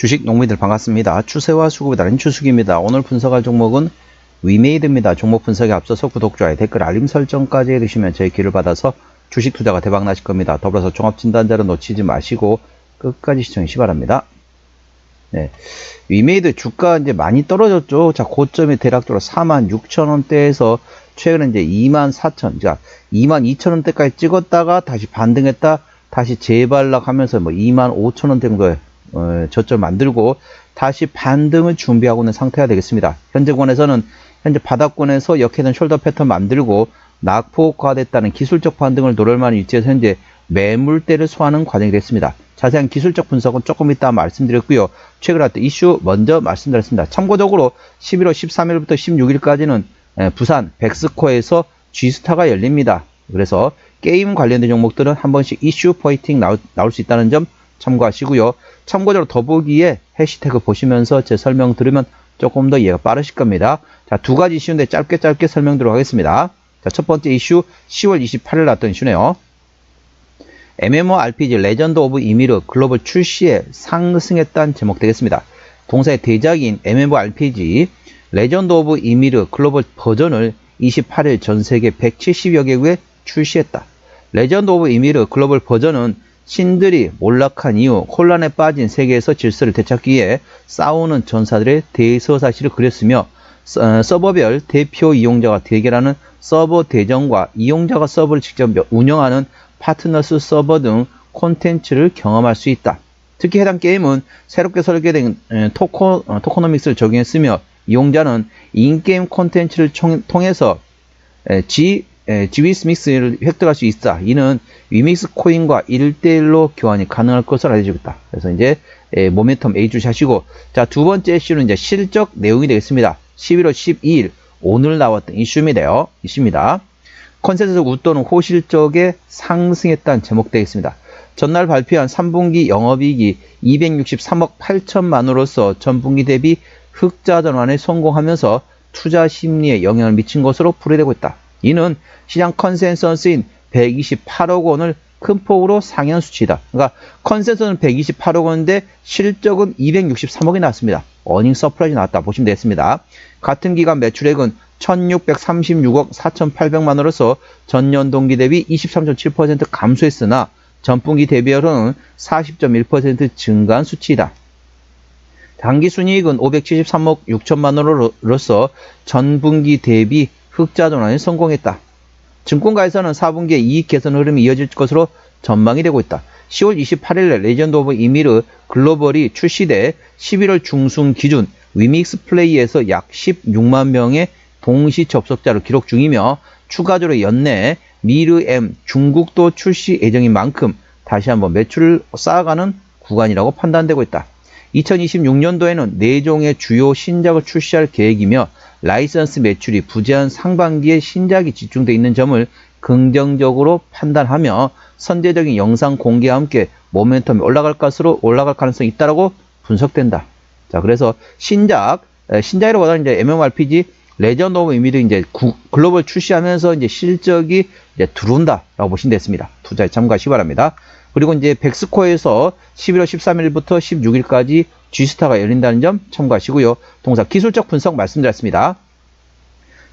주식 농민들 반갑습니다. 추세와 수급에 따른 추수기입니다. 오늘 분석할 종목은 위메이드입니다. 종목 분석에 앞서서 구독, 좋아요, 댓글, 알림 설정까지 해두시면 저희 길을 받아서 주식 투자가 대박 나실 겁니다. 더불어서 종합진단자를 놓치지 마시고 끝까지 시청해 주시 기 바랍니다. 네. 위메이드 주가 이제 많이 떨어졌죠. 자, 고점이 대략적으로 46,000원대에서 최근에 이제 24,000, 자, 22,000원대까지 찍었다가 다시 반등했다, 다시 재발락하면서 뭐 25,000원 정도의 어, 저점 만들고 다시 반등을 준비하고 있는 상태가 되겠습니다. 현재권에서는 현재 바닥권에서 역회전 숄더 패턴 만들고 낙폭화됐다는 기술적 반등을 노릴 만한 위치에서 현재 매물대를 소화하는 과정이 됐습니다. 자세한 기술적 분석은 조금 이따 말씀드렸고요. 최근 어떤 이슈 먼저 말씀드렸습니다. 참고적으로 11월 13일부터 16일까지는 부산 백스코에서 G스타가 열립니다. 그래서 게임 관련된 종목들은 한 번씩 이슈 나올, 나올 수 있다는 점 참고하시고요. 참고적으로 더보기에 해시태그 보시면서 제 설명 들으면 조금 더 이해가 빠르실 겁니다. 자, 두 가지 이슈인데 짧게 짧게 설명드리도록 하겠습니다. 자, 첫 번째 이슈 10월 28일 났던 이슈네요. MMORPG 레전드 오브 이미르 글로벌 출시에 상승했다는 제목 되겠습니다. 동사의 대작인 MMORPG 레전드 오브 이미르 글로벌 버전을 28일 전 세계 170여 개국에 출시했다. 레전드 오브 이미르 글로벌 버전은 신들이 몰락한 이후 혼란에 빠진 세계에서 질서를 되찾기 위해 싸우는 전사들의 대서사실을 그렸으며 어, 서버별 대표 이용자가 대결하는 서버 대전과 이용자가 서버를 직접 운영하는 파트너스 서버 등 콘텐츠를 경험할 수 있다. 특히 해당 게임은 새롭게 설계된 토코, 어, 토코노믹스를 적용했으며 이용자는 인게임 콘텐츠를 통해서 G, GW스믹스를 획득할 수 있다. 이는 위믹스 코인과 1대1로 교환이 가능할 것을 알려주고 있다. 그래서 이제 모멘텀 A주샷이고 자, 두 번째 이슈는 이제 실적 내용이 되겠습니다. 11월 12일 오늘 나왔던 이슈입니다. 이슈입니다. 컨센서스 웃돈은 호실적에 상승했다는 제목 되겠습니다. 전날 발표한 3분기 영업이익이 263억 8천만으로서 전분기 대비 흑자 전환에 성공하면서 투자 심리에 영향을 미친 것으로 풀이되고 있다. 이는 시장 컨센서스인 128억 원을 큰 폭으로 상향 수치이다. 그러니까 컨센서스는 128억 원인데 실적은 263억이 나왔습니다. 어닝 서프라이즈 나왔다 보시면 되겠습니다. 같은 기간 매출액은 1636억 4800만 원으로서 전년 동기 대비 23.7% 감소했으나 전분기 대비로는 40.1% 증가한 수치이다. 당기순이익은 573억 6천만 원으로서 전분기 대비 흑자 전환에 성공했다. 증권가에서는 4분기에 이익 개선 흐름이 이어질 것으로 전망이 되고 있다. 10월 28일에 레전드 오브 이미르 글로벌이 출시돼 11월 중순 기준 위믹스 플레이에서 약 16만 명의 동시 접속자를 기록 중이며 추가적으로 연내 미르 M 중국도 출시 예정인 만큼 다시 한번 매출을 쌓아가는 구간이라고 판단되고 있다. 2026년도에는 4종의 주요 신작을 출시할 계획이며 라이선스 매출이 부재한 상반기에 신작이 집중되어 있는 점을 긍정적으로 판단하며 선제적인 영상 공개와 함께 모멘텀이 올라갈 것으로 올라갈 가능성이 있다라고 분석된다. 자, 그래서 신작, 신작이라고 하는 이제 MMORPG 레전드 오브 이미도 이제 구, 글로벌 출시하면서 이제 실적이 이제 들어온다라고 보시면 됐습니다. 투자에 참고하시기 바랍니다. 그리고 이제 백스코에서 11월 13일부터 16일까지 G스타가 열린다는 점 참고하시고요. 동사 기술적 분석 말씀드렸습니다.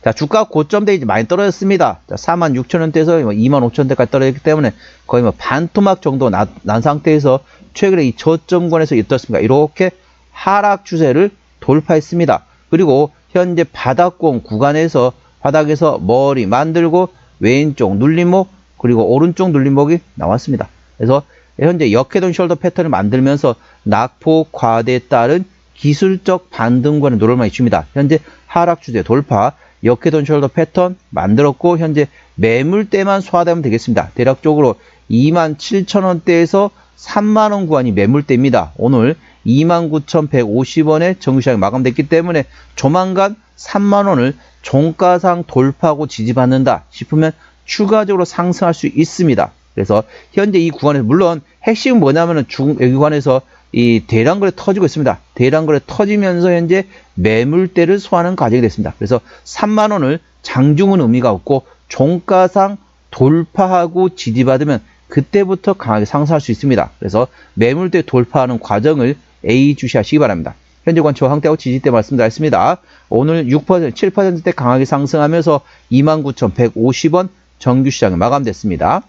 자, 주가 고점대 이제 많이 떨어졌습니다. 자, 46,000원대에서 25,000원대까지 뭐 떨어졌기 때문에 거의 뭐 반토막 정도 난, 난 상태에서 최근에 이 저점권에서 어떻습니까? 이렇게 하락 추세를 돌파했습니다. 그리고 현재 바닥권 구간에서 바닥에서 머리 만들고 왼쪽 눌림목 그리고 오른쪽 눌림목이 나왔습니다. 그래서 현재 역회전 숄더 패턴을 만들면서 낙폭 과대에 따른 기술적 반등권의 노력만 있습니다. 현재 하락 추세 돌파, 역회전 숄더 패턴 만들었고 현재 매물대만 소화되면 되겠습니다. 대략적으로 27,000원대에서 3만원 구간이 매물대입니다. 오늘 29,150원에 정규시장이 마감됐기 때문에 조만간 3만원을 종가상 돌파하고 지지받는다 싶으면 추가적으로 상승할 수 있습니다. 그래서 현재 이 구간에서 물론 핵심은 뭐냐면은 중 구간에서 이 대량거래 터지고 있습니다. 대량거래 터지면서 현재 매물대를 소화하는 과정이 됐습니다. 그래서 3만 원을 장중은 의미가 없고 종가상 돌파하고 지지받으면 그때부터 강하게 상승할 수 있습니다. 그래서 매물대 돌파하는 과정을 A 주시하시기 바랍니다. 현재 관초 항대하고 지지대 말씀드렸습니다. 오늘 6% 7%대 강하게 상승하면서 29,150원 정규 시장이 마감됐습니다.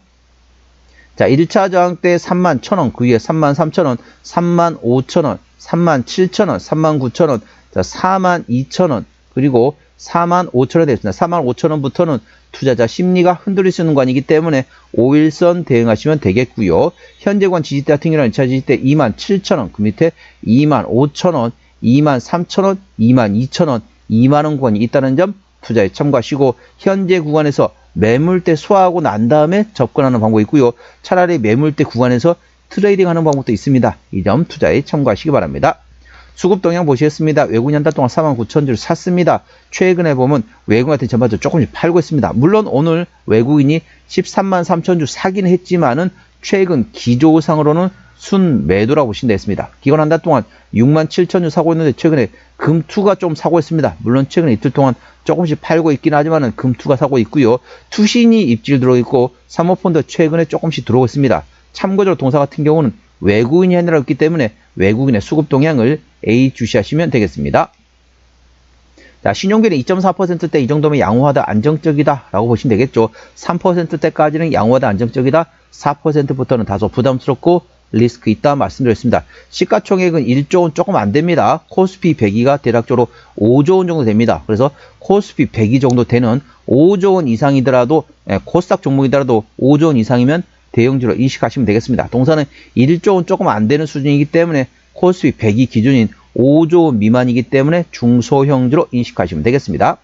자, 1차 저항대 3만 1,000원, 그 위에 3만 3,000원, 3만 5,000원, 3만 7,000원, 3만 9,000원, 자, 4만 2,000원, 그리고 4만 5천원 되겠습니다. 4만 5천원부터는 투자자 심리가 흔들릴 수 있는 관이기 때문에 5일선 대응하시면 되겠고요. 현재관 지지대 같은 경우는 2차 지지대 2만 7천원, 그 밑에 2만 5천원, 2만 3천원, 2만 2천원, 2만원 구간이 있다는 점 투자에 참고하시고 현재 구간에서 매물대 소화하고 난 다음에 접근하는 방법이 있고요. 차라리 매물대 구간에서 트레이딩 하는 방법도 있습니다. 이 점 투자에 참고하시기 바랍니다. 수급 동향 보시겠습니다. 외국인 한 달 동안 4만 9천 주를 샀습니다. 최근에 보면 외국인 같은 전반적으로 조금씩 팔고 있습니다. 물론 오늘 외국인이 13만 3천 주 사긴 했지만은 최근 기조상으로는 순 매도라고 보시면 되겠습니다. 기관 한달 동안 6만 7천 주 사고 있는데 최근에 금투가 좀 사고 있습니다. 물론 최근에 이틀 동안 조금씩 팔고 있긴 하지만은 금투가 사고 있고요. 투신이 입질 들어오고 있고 사모펀드 최근에 조금씩 들어오고 있습니다. 참고적으로 동사 같은 경우는 외국인이 해내라고 했기 때문에 외국인의 수급 동향을 A 주시하시면 되겠습니다. 자, 신용비는 2.4%대 이 정도면 양호하다, 안정적이다 라고 보시면 되겠죠. 3%대까지는 양호하다, 안정적이다. 4%부터는 다소 부담스럽고 리스크 있다 말씀드렸습니다. 시가총액은 1조 원 조금 안 됩니다. 코스피 100이가 대략적으로 5조 원 정도 됩니다. 그래서 코스피 100이 정도 되는 5조 원 이상이더라도 예, 코스닥 종목이더라도 5조 원 이상이면 대형주로 인식하시면 되겠습니다. 동사는 1조 원 조금 안 되는 수준이기 때문에 코스피 100이 기준인 5조 원 미만이기 때문에 중소형주로 인식하시면 되겠습니다.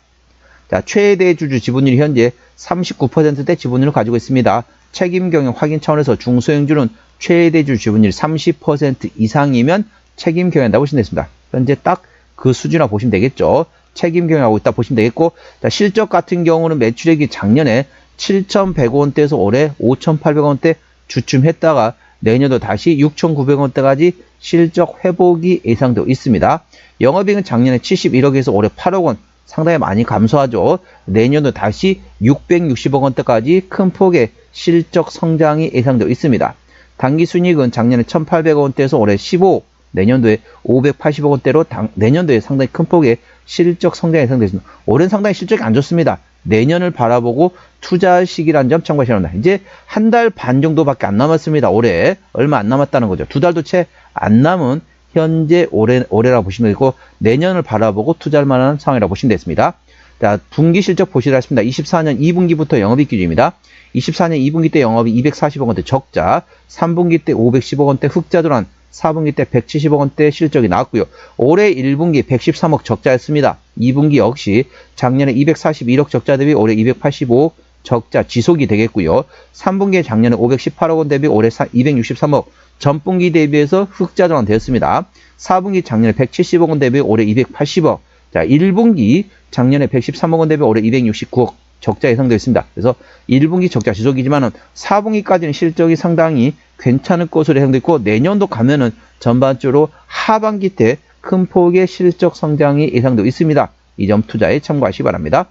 자, 최대 주주 지분율이 현재 39%대 지분율을 가지고 있습니다. 책임 경영 확인 차원에서 중소형주는 최대 주주 지분율 30% 이상이면 책임 경영한다고 보시면 되겠습니다. 현재 딱 그 수준이라고 보시면 되겠죠. 책임 경영하고 있다 보시면 되겠고, 자, 실적 같은 경우는 매출액이 작년에 7,100원대에서 올해 5,800원대 주춤 했다가 내년도 다시 6,900원대까지 실적 회복이 예상되고 있습니다. 영업이익은 작년에 71억에서 올해 8억 원 상당히 많이 감소하죠. 내년도 다시 660억 원대까지 큰 폭의 실적 성장이 예상되고 있습니다. 단기 순이익은 작년에 1,800억 원대에서 올해 15억, 내년도에 580억 원대로 당, 내년도에 상당히 큰 폭의 실적 성장이 예상되고 있습니다. 올해는 상당히 실적이 안 좋습니다. 내년을 바라보고 투자 시기라는 점 참고하셔야 합니다. 이제 한 달 반 정도밖에 안 남았습니다. 올해 얼마 안 남았다는 거죠. 두 달도 채 안 남은 현재 올해 올해라 보시면 되고 내년을 바라보고 투자할 만한 상황이라고 보시면 되겠습니다. 자, 분기 실적 보시라 했습니다. 24년 2분기부터 영업이익 기준입니다. 24년 2분기 때 영업이 240억 원대 적자, 3분기 때 510억 원대 흑자 도난, 4분기 때 170억 원대 실적이 나왔고요. 올해 1분기 113억 적자였습니다. 2분기 역시 작년에 241억 적자 대비 올해 285억 적자 지속이 되겠고요. 3분기에 작년에 518억 원 대비 올해 263억 전분기 대비해서 흑자 전환되었습니다. 4분기 작년에 170억 원 대비 올해 280억 자 1분기 작년에 113억 원 대비 올해 269억 적자 예상되어 있습니다. 그래서 1분기 적자 지속이지만 은 4분기까지는 실적이 상당히 괜찮을 것으로 예상되어 있고 내년도 가면은 전반적으로 하반기 때 큰 폭의 실적 성장이 예상되어 있습니다. 이 점 투자에 참고하시기 바랍니다.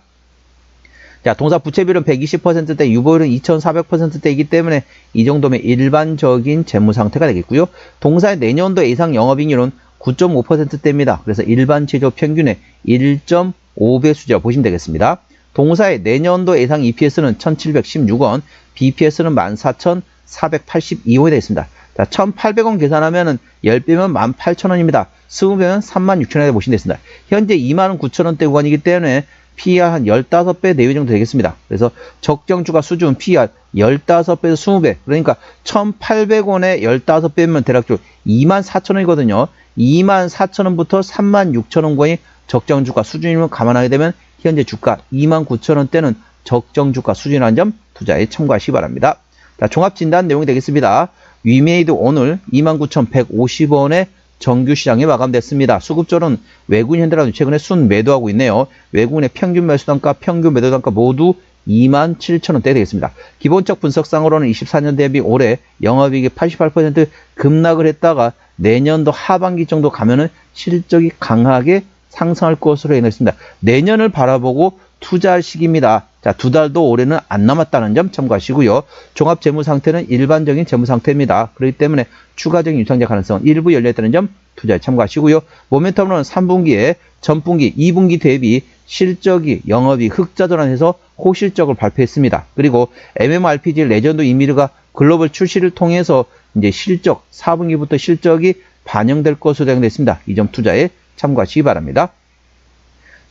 자, 동사 부채비율은 120%대, 유보율은 2400%대이기 때문에 이 정도면 일반적인 재무 상태가 되겠고요. 동사의 내년도 예상 영업이익률은 9.5%대입니다. 그래서 일반 제조 평균의 1.5배 수자 보시면 되겠습니다. 동사의 내년도 예상 EPS는 1716원, BPS는 14,482원이 되겠습니다. 자, 1,800원 계산하면은 10배면 18,000원입니다. 20배면 36,000원에 보시면 되겠습니다. 현재 29,000원대 구간이기 때문에 PER 한 15배 내외 정도 되겠습니다. 그래서 적정주가 수준 PER 15배에서 20배. 그러니까 1,800원에 15배면 대략적으로 24,000원이거든요. 24,000원부터 36,000원 권이 적정주가 수준임을 감안하게 되면 현재 주가 29,000원대는 적정 주가 수준이라는 점 투자에 참고하시기 바랍니다. 자, 종합 진단 내용이 되겠습니다. 위메이드 오늘 29,150원에 정규 시장이 마감됐습니다. 수급절은 외국인 현대라도 최근에 순 매도하고 있네요. 외국인의 평균 매수 단가, 평균 매도 단가 모두 27,000원대 되겠습니다. 기본적 분석상으로는 24년 대비 올해 영업이익이 88% 급락을 했다가 내년도 하반기 정도 가면은 실적이 강하게 상승할 것으로 예상했습니다. 내년을 바라보고 투자할 시기입니다. 자, 두 달도 올해는 안 남았다는 점 참고하시고요. 종합 재무 상태는 일반적인 재무 상태입니다. 그렇기 때문에 추가적인 유상자 가능성은 일부 열려있다는 점 투자에 참고하시고요. 모멘텀으로는 3분기에 전분기, 2분기 대비 실적이 영업이 흑자 전환해서 호실적을 발표했습니다. 그리고 MMORPG 레전드 이미르가 글로벌 출시를 통해서 이제 실적, 4분기부터 실적이 반영될 것으로 예상됐습니다. 이 점 투자에 참고하시기 바랍니다.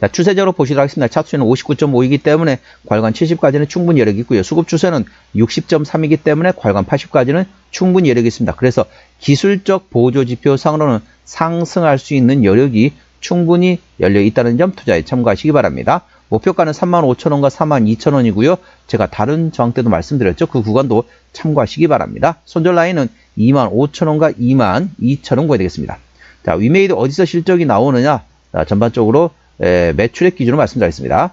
자, 추세적으로 보시도록 하겠습니다. 차트수는 59.5이기 때문에 괄관 70까지는 충분히 여력이 있고요. 수급 추세는 60.3이기 때문에 괄관 80까지는 충분히 여력이 있습니다. 그래서 기술적 보조 지표 상으로는 상승할 수 있는 여력이 충분히 열려 있다는 점 투자에 참고하시기 바랍니다. 목표가는 35,000원과 42,000원이고요. 제가 다른 저항 때도 말씀드렸죠. 그 구간도 참고하시기 바랍니다. 손절 라인은 25,000원과 22,000원 구해야 되겠습니다. 자, 위메이드 어디서 실적이 나오느냐? 자, 전반적으로 에, 매출액 기준으로 말씀드리겠습니다.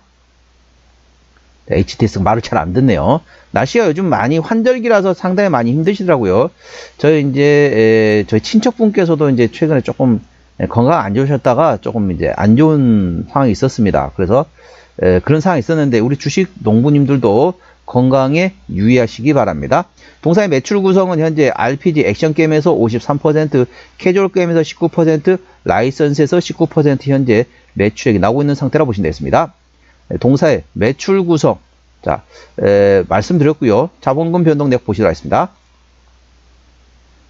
HTS 말을 잘 안 듣네요. 날씨가 요즘 많이 환절기라서 상당히 많이 힘드시더라고요. 저희 이제 에, 저희 친척분께서도 이제 최근에 조금 에, 건강 안 좋으셨다가 조금 이제 안 좋은 상황이 있었습니다. 그래서 에, 그런 상황이 있었는데 우리 주식 농부님들도 건강에 유의하시기 바랍니다. 동사의 매출 구성은 현재 RPG 액션 게임에서 53%, 캐주얼 게임에서 19%, 라이선스에서 19% 현재 매출액이 나오고 있는 상태라 보시면 되겠습니다. 네, 동사의 매출 구성. 자, 에, 말씀드렸고요. 자본금 변동 내역 보시도록 하겠습니다.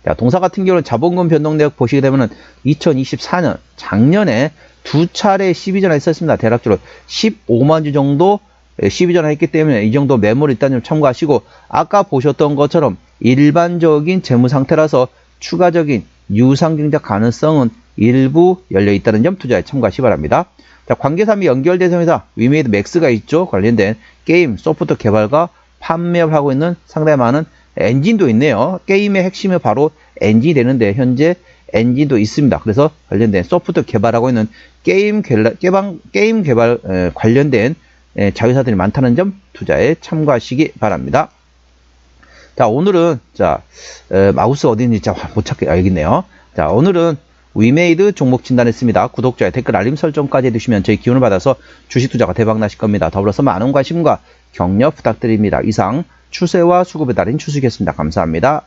자, 동사 같은 경우는 자본금 변동 내역 보시게 되면은 2024년 작년에 두 차례 12전화 했었습니다. 대략적으로 15만 주 정도 12전화 했기 때문에 이 정도 매물을 일단 좀 참고하시고 아까 보셨던 것처럼 일반적인 재무 상태라서 추가적인 유상증자 가능성은 일부 열려 있다는 점 투자에 참고하시기 바랍니다. 자, 관계사 및 연결 대상 회사 위메이드 맥스가 있죠. 관련된 게임 소프트 개발과 판매를 하고 있는 상당히 많은 엔진도 있네요. 게임의 핵심이 바로 엔진이 되는데 현재 엔진도 있습니다. 그래서 관련된 소프트 개발하고 있는 게임 개발, 게임 개발 에, 관련된 에, 자회사들이 많다는 점 투자에 참고하시기 바랍니다. 자 오늘은 자 에, 마우스 어디 있는지 못 찾게 알겠네요. 자 오늘은 위메이드 종목 진단했습니다. 구독자의 댓글 알림 설정까지 해주시면 저희 기운을 받아서 주식 투자가 대박 나실 겁니다. 더불어서 많은 관심과 격려 부탁드립니다. 이상 추세와 수급에 달인 추수겠습니다. 감사합니다.